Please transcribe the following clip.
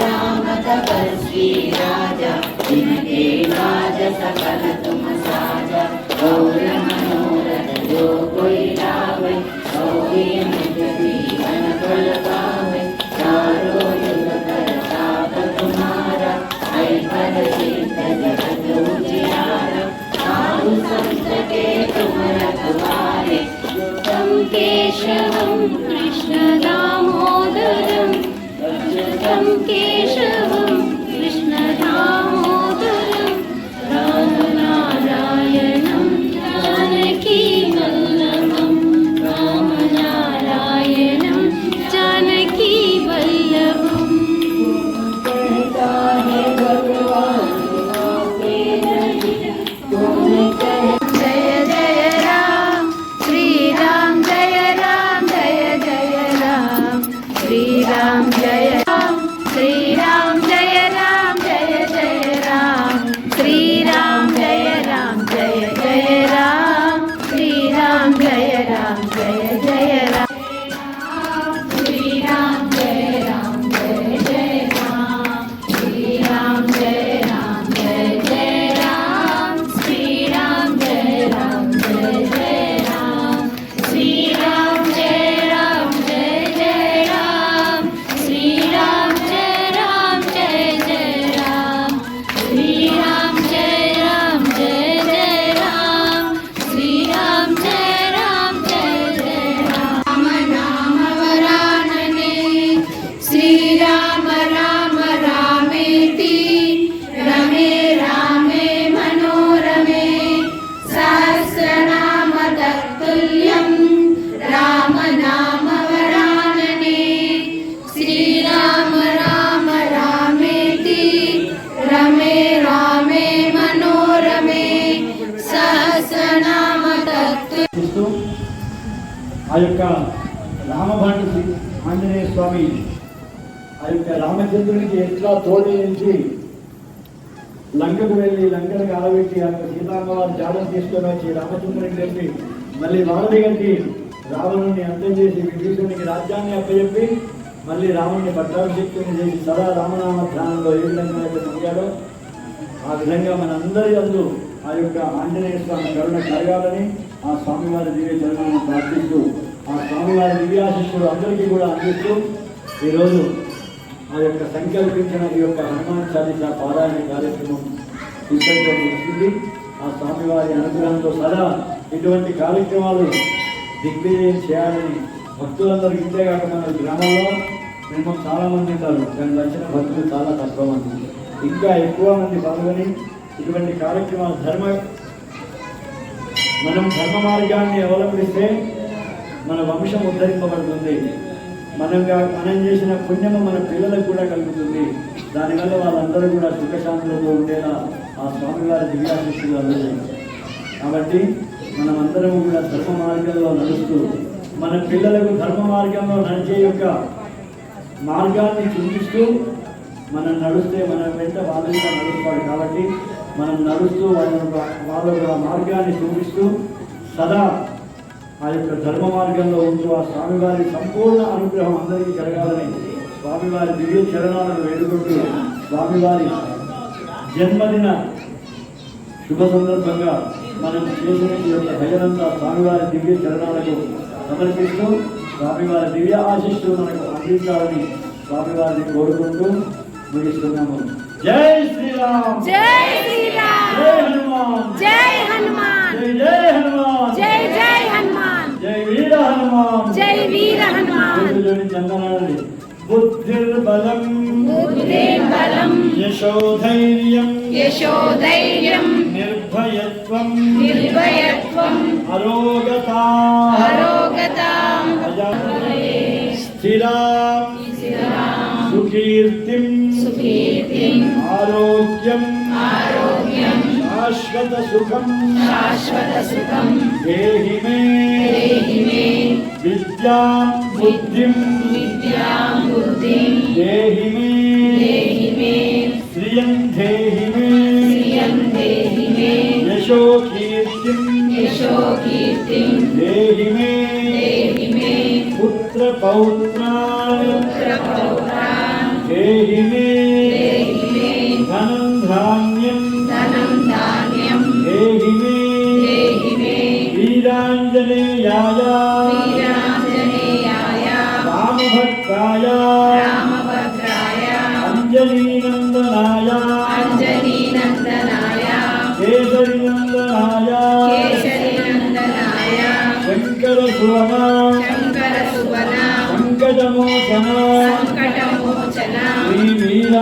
राम तपस्वी राजा जिनके राज सकल केशवं कृष्णदामोदरं कृतं ఆ యొక్క రామభాండు ఆంజనేయ స్వామి ఆ యొక్క రామచంద్రుడికి ఎట్లా తోడి నుంచి లంకకు వెళ్ళి లంకను కాలబెట్టి ఆ యొక్క సీతామ్మవారి జాడను తీసుకొని వచ్చి రామచంద్రుడికి చెప్పి మళ్ళీ వారధి కట్టి రావణుని అంతం చేసి విభీషణునికి రాజ్యాన్ని అప్పచెప్పి మళ్ళీ రాముడిని పట్టాభిషేక్తుని చేసి సదా రామనామ ధ్యానంలో ఏ విధంగా అయితే పొందాడో ఆ విధంగా మనందరి అందు ఆ యొక్క ఆంజనేయ స్వామి కరుణ కలగాలని ఆ స్వామివారి దివ్య చరణాలను ప్రార్థిస్తూ ఆ స్వామివారి దివ్యాశిష్యుడు అందరికీ కూడా అందిస్తూ ఈరోజు ఆ యొక్క సంకల్పించిన ఈ యొక్క హనుమాన్ చాలీసా పారాయణ కార్యక్రమం ఇక్కడితో ముగిసింది. ఆ స్వామివారి అనుగ్రహంతో సదా ఇటువంటి కార్యక్రమాలు దిగ్విజయం చేయాలని భక్తులందరూ ఇంతే కాక మన గ్రామంలో మినిమం చాలా మంది ఉంటారు. దాని వచ్చిన భక్తులు చాలా తక్కువ మంది. ఇంకా ఎక్కువ మంది పాల్గొని ఇటువంటి కార్యక్రమాలు ధర్మ మనం ధర్మ మార్గాన్ని అవలంబిస్తే మన వంశం ఉద్ధరింపబడుతుంది. మనం మనం చేసిన పుణ్యము మన పిల్లలకు కూడా కలుగుతుంది. దానివల్ల వాళ్ళందరూ కూడా సుఖశాంతులతో ఉండేలా ఆ స్వామివారి దివ్యాశిష్యులు అందజేయాలి కాబట్టి మనం అందరం కూడా ధర్మ మార్గంలో నడుస్తూ మన పిల్లలకు ధర్మ మార్గంలో నడిచే యొక్క మార్గాన్ని చూపిస్తూ మనం నడుస్తే మన వెంట వాళ్ళు కూడా నడుస్తారు. కాబట్టి మనం నడుస్తూ వాళ్ళ వాళ్ళ మార్గాన్ని చూపిస్తూ సదా ఆ యొక్క ధర్మ మార్గంలో ఉంటూ ఆ స్వామివారి సంపూర్ణ అనుగ్రహం అందరికీ కలగాలని స్వామివారి దివ్య చరణాలను వేడుకుంటూ స్వామివారి జన్మదిన శుభ సందర్భంగా మనం చేసిన ఈ యొక్క భజనంతా స్వామివారి దివ్య చరణాలకు సమర్పిస్తూ స్వామివారి దివ్య ఆశిస్తూ మనకు అందించాలని స్వామివారిని కోరుకుంటూ ముగిస్తున్నాము. జై శ్రీరామ్! జై జోడించి అందనాలండి బుద్ధిర్బలం బుద్ధిర్బలం యశోధైర్యం. యశోధైర్యం. నిర్భయత్వం. నిర్భయత్వం. అరోగత. అరోగతాం. స్థిరాం. సుకీర్తిం. సుకీర్తిం. ఆరోగ్యం. ఆరోగ్యం. शाश्वतसुखम् शाश्वतसुखम् देहि मे देहि मे विद्यां बुद्धिं विद्यां बुद्धिं देहि मे देहि मे श्रियं देहि मे श्रियं देहि मे यशो कीर्तिं यशो कीर्तिं देहि मे देहि मे पुत्र पौत्रान् पुत्र पौत्रान् देहि मे వీరాంజనేయాయ వీరాంజనేయాయ రామభక్తాయ రామభద్రాయ అంజలీనందనాయ అంజనీనందనాయ కేసరినందనాయ కేశరీనందనాయ శంకర సువన శంకర సువన సంకటమోచన సంకటమోచన శ్రీ వీర